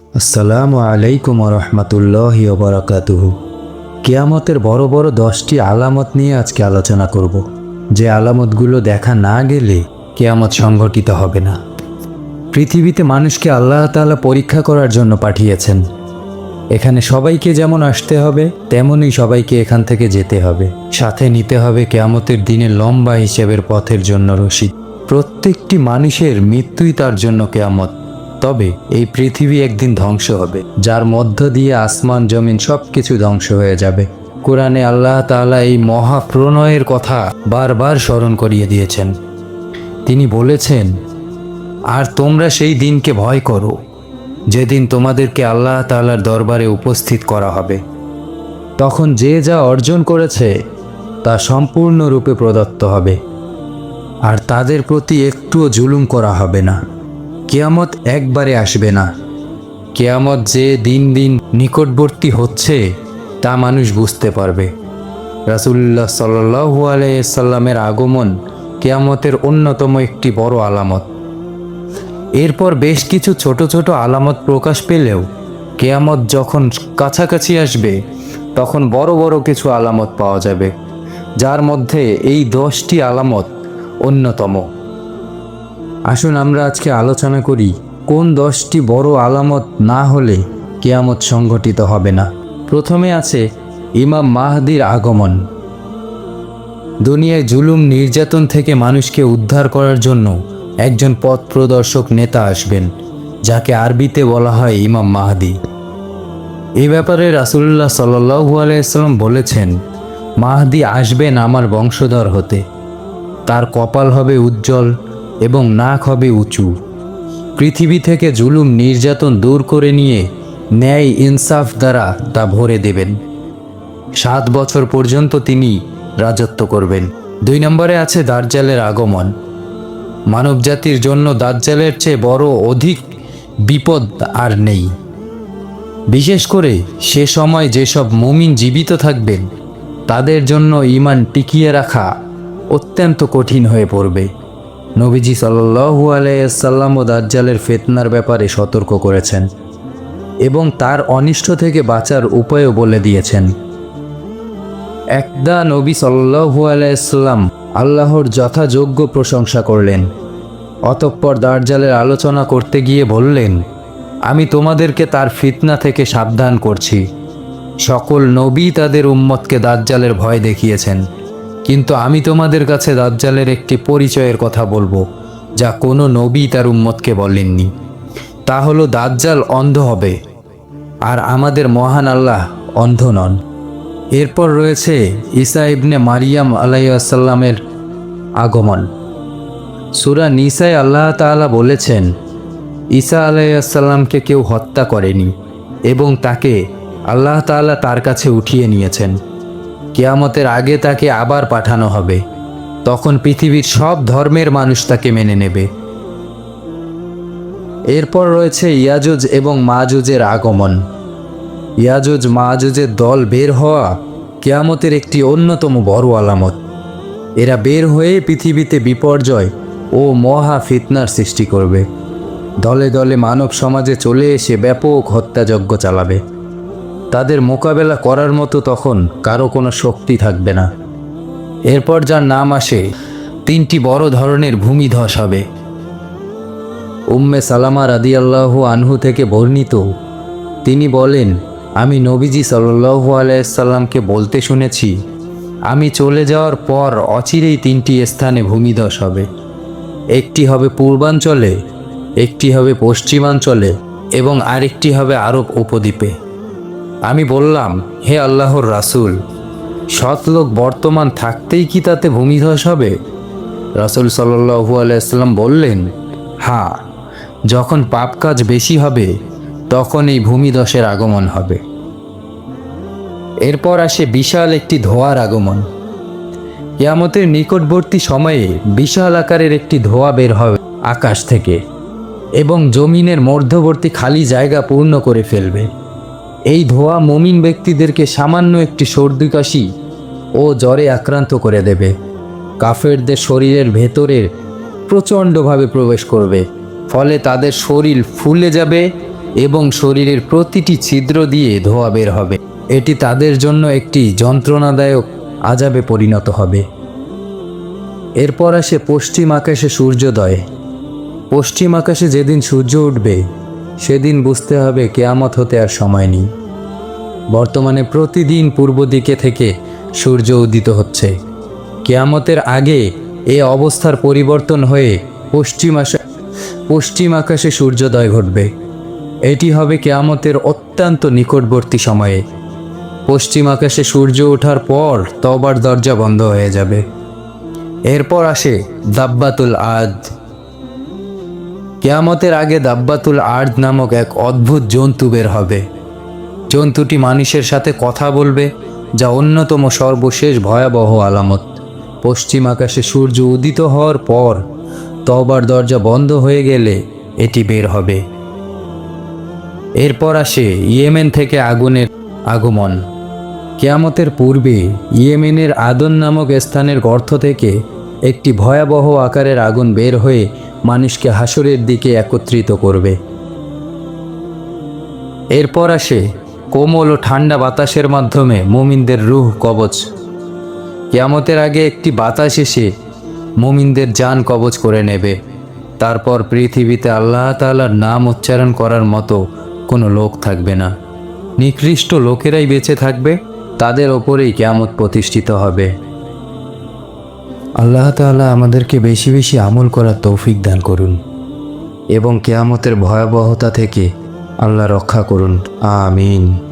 আসসালামু আলাইকুম রহমতুল্লাহ ওবরাকাতুহু কেয়ামতের বড় বড় দশটি আলামত নিয়ে আজকে আলোচনা করব। যে আলামতগুলো দেখা না গেলে কেয়ামত সংঘটিত হবে না। পৃথিবীতে মানুষকে আল্লাহ তাআলা পরীক্ষা করার জন্য পাঠিয়েছেন। এখানে সবাইকে যেমন আসতে হবে তেমনই সবাইকে এখান থেকে যেতে হবে। সাথে নিতে হবে কেয়ামতের দিনে লম্বা হিসেবের পথের জন্য রশিদ। প্রত্যেকটি মানুষের মৃত্যুই তার জন্য কেয়ামত। তবে এই পৃথিবী একদিন ধ্বংস হবে, যার মধ্য দিয়ে আসমান, জমিন সব কিছু ধ্বংস হয়ে যাবে। কোরআনে আল্লাহ তাআলা এই মহাপ্রণয়ের কথা বারবার স্মরণ করিয়ে দিয়েছেন। তিনি বলেছেন, আর তোমরা সেই দিনকে ভয় করো, যেদিন তোমাদেরকে আল্লাহ তাআলার দরবারে উপস্থিত করা হবে। তখন যে যা অর্জন করেছে, তা সম্পূর্ণরূপে প্রদত্ত হবে, আর তাদের প্রতি একটুও জুলুম করা হবে না। কেয়ামত একবারে আসবে না। কেয়ামত যে দিন দিন নিকটবর্তী হচ্ছে, তা মানুষ বুঝতে পারবে। রাসুল্লাহ সাল্লাহু আলাইসাল্লামের আগমন কেয়ামতের অন্যতম একটি বড় আলামত। এরপর বেশ কিছু ছোট ছোট আলামত প্রকাশ পেলেও, কেয়ামত যখন কাছাকাছি আসবে, তখন বড় বড় কিছু আলামত পাওয়া যাবে, যার মধ্যে এই দশটি আলামত অন্যতম। আসুন আমরা আজকে আলোচনা করি, কোন দশটি বড় আলামত না হলে কেয়ামত সংঘটিত হবে না। প্রথমে আছে ইমাম মাহাদির আগমন। দুনিয়ায় জুলুম, নির্যাতন থেকে মানুষকে উদ্ধার করার জন্য একজন পথ প্রদর্শক নেতা আসবেন, যাকে আরবিতে বলা হয় ইমাম মাহাদি। এ ব্যাপারে রাসুল্লাহ সাল্লু আলাইসাল্লাম বলেছেন, মাহাদি আসবেন আমার বংশধর হতে। তার কপাল হবে উজ্জ্বল এবং নাক হবে উঁচু। পৃথিবী থেকে জুলুম নির্যাতন দূর করে নিয়ে ন্যায় ইনসাফ দ্বারা তা ভরে দেবেন। সাত বছর পর্যন্ত তিনি রাজত্ব করবেন। দুই নম্বরে আছে দার্জালের আগমন। মানবজাতির জন্য দাজ্জালের চেয়ে বড় অধিক বিপদ আর নেই। বিশেষ করে সে সময় যেসব মুমিন জীবিত থাকবেন, তাদের জন্য ইমান টিকিয়ে রাখা অত্যন্ত কঠিন হয়ে পড়বে। নবীজি সাল্লু আলাইসাল্লাম ও দাজ্জালের ফেতনার ব্যাপারে সতর্ক করেছেন এবং তার অনিষ্ট থেকে বাঁচার উপায়ও বলে দিয়েছেন। একদা নবী সাল্লু আলাইসাল্লাম আল্লাহর যথাযোগ্য প্রশংসা করলেন, অতঃপর দার্জালের আলোচনা করতে গিয়ে বললেন, আমি তোমাদেরকে তার ফিতনা থেকে সাবধান করছি। সকল নবী তাদের উম্মতকে দাজ্জালের ভয় দেখিয়েছেন। কিন্তু আমি তোমাদের কাছে দাজ্জালের একটি পরিচয়ের কথা বলব, যা কোনো নবী তার উম্মতকে বলেননি। তা হলো দাজ্জাল অন্ধ হবে, আর আমাদের মহান আল্লাহ অন্ধ নন। এরপর রয়েছে ঈসা ইবনে মারিয়াম আলাইসাল্লামের আগমন। সুরা নিসায় আল্লাহ তাআলা বলেছেন, ঈসা আলাইসাল্লামকে কেউ হত্যা করেনি এবং তাকে আল্লাহ তাআলা তার কাছে উঠিয়ে নিয়েছেন। কেয়ামতের আগে তাকে আবার পাঠানো হবে। তখন পৃথিবীর সব ধর্মের মানুষ তাকে মেনে নেবে। এরপর রয়েছে ইয়াজুজ এবং মাজুজের আগমন। ইয়াজুজ মাজুজের দল বের হওয়া কেয়ামতের একটি অন্যতম বড় আলামত। এরা বের হয়ে পৃথিবীতে বিপর্যয় ও মহা ফিতনার সৃষ্টি করবে। দলে দলে মানব সমাজে চলে এসে ব্যাপক হত্যাযজ্ঞ চালাবে। তাদের মোকাবেলা করার মতো তখন কারও কোনো শক্তি থাকবে না। এরপর যার নাম আসে, তিনটি বড় ধরনের ভূমিধস হবে। উম্মে সালামা রাদিয়াল্লাহু আনহু থেকে বর্ণিত, তিনি বলেন, আমি নবীজি সাল্লু আলাইসাল্লামকে বলতে শুনেছি, আমি চলে যাওয়ার পর অচিরেই তিনটি স্থানে ভূমিধস হবে। একটি হবে পূর্বাঞ্চলে, একটি হবে পশ্চিমাঞ্চলে এবং আরেকটি হবে আরব উপদ্বীপে। আমি বললাম, হে আল্লাহর রাসুল রাসূল সৎলোক বর্তমান থাকতেই কি তাতে ভূমিধস হবে? রাসূল সাল্লু আলাইসাল্লাম বললেন হ্যাঁ যখন পাপ কাজ বেশি হবে, তখন এই ভূমিধসের আগমন হবে। এরপর আসে বিশাল একটি ধোঁয়ার আগমন। ইয়ামতের নিকটবর্তী সময়ে বিশাল আকারের একটি ধোঁয়া বের হবে আকাশ থেকে এবং জমিনের মধ্যবর্তী খালি জায়গা পূর্ণ করে ফেলবে। এই ধোঁয়া মমিন ব্যক্তিদেরকে সামান্য একটি সর্দি কাশি ও জ্বরে আক্রান্ত করে দেবে। কাফেরদের শরীরের ভেতরে প্রচণ্ডভাবে প্রবেশ করবে, ফলে তাদের শরীর ফুলে যাবে এবং শরীরের প্রতিটি ছিদ্র দিয়ে ধোয়া বের হবে। এটি তাদের জন্য একটি যন্ত্রণাদায়ক আজাবে পরিণত হবে। এরপর আসে পশ্চিম আকাশে সূর্যোদয়। পশ্চিম আকাশে যেদিন সূর্য উঠবে সেদিন বুঝতে হবে কেয়ামত হতে আর সময় নেই। বর্তমানে প্রতিদিন পূর্ব দিকে থেকে সূর্য উদিত হচ্ছে। কেয়ামতের আগে এ অবস্থার পরিবর্তন হয়ে পশ্চিম আশা, পশ্চিম আকাশে সূর্যোদয় ঘটবে। এটি হবে কেয়ামতের অত্যন্ত নিকটবর্তী সময়ে। পশ্চিম আকাশে সূর্য ওঠার পর তবার দরজা বন্ধ হয়ে যাবে। এরপর আসে দাব্বাতুল আদ। কেয়ামতের আগে দাব্বাতুল আর্দ নামক এক অদ্ভুত জন্তু বের হবে। জন্তুটি মানুষের সাথে কথা বলবে, যা অন্যতম সর্বশেষ ভয়াবহ আলামত। পশ্চিম আকাশে সূর্য উদিত হওয়ার পর তবার দরজা বন্ধ হয়ে গেলে এটি বের হবে। এরপর আসে ইয়েমেন থেকে আগুনের আগমন। কেয়ামতের পূর্বে ইয়েমেনের আদন নামক স্থানের গর্ত থেকে একটি ভয়াবহ আকারের আগুন বের হয়ে মানুষকে হাসরের দিকে একত্রিত করবে। এরপর আসে কোমল ও ঠান্ডা বাতাসের মাধ্যমে মুমিনদের রুহ কবচ। কেয়ামতের আগে একটি বাতাস এসে মুমিনদের যান কবচ করে নেবে। তারপর পৃথিবীতে আল্লাহ তাআলার নাম উচ্চারণ করার মতো কোনো লোক থাকবে না। নিকৃষ্ট লোকেরাই বেঁচে থাকবে, তাদের ওপরেই কেয়ামত প্রতিষ্ঠিত হবে। আল্লাহ তাআলা আমাদেরকে বেশি বেশি আমল করার তৌফিক দান করুন এবং কেয়ামতের ভয়াবহতা থেকে আল্লাহ রক্ষা করুন। আমিন।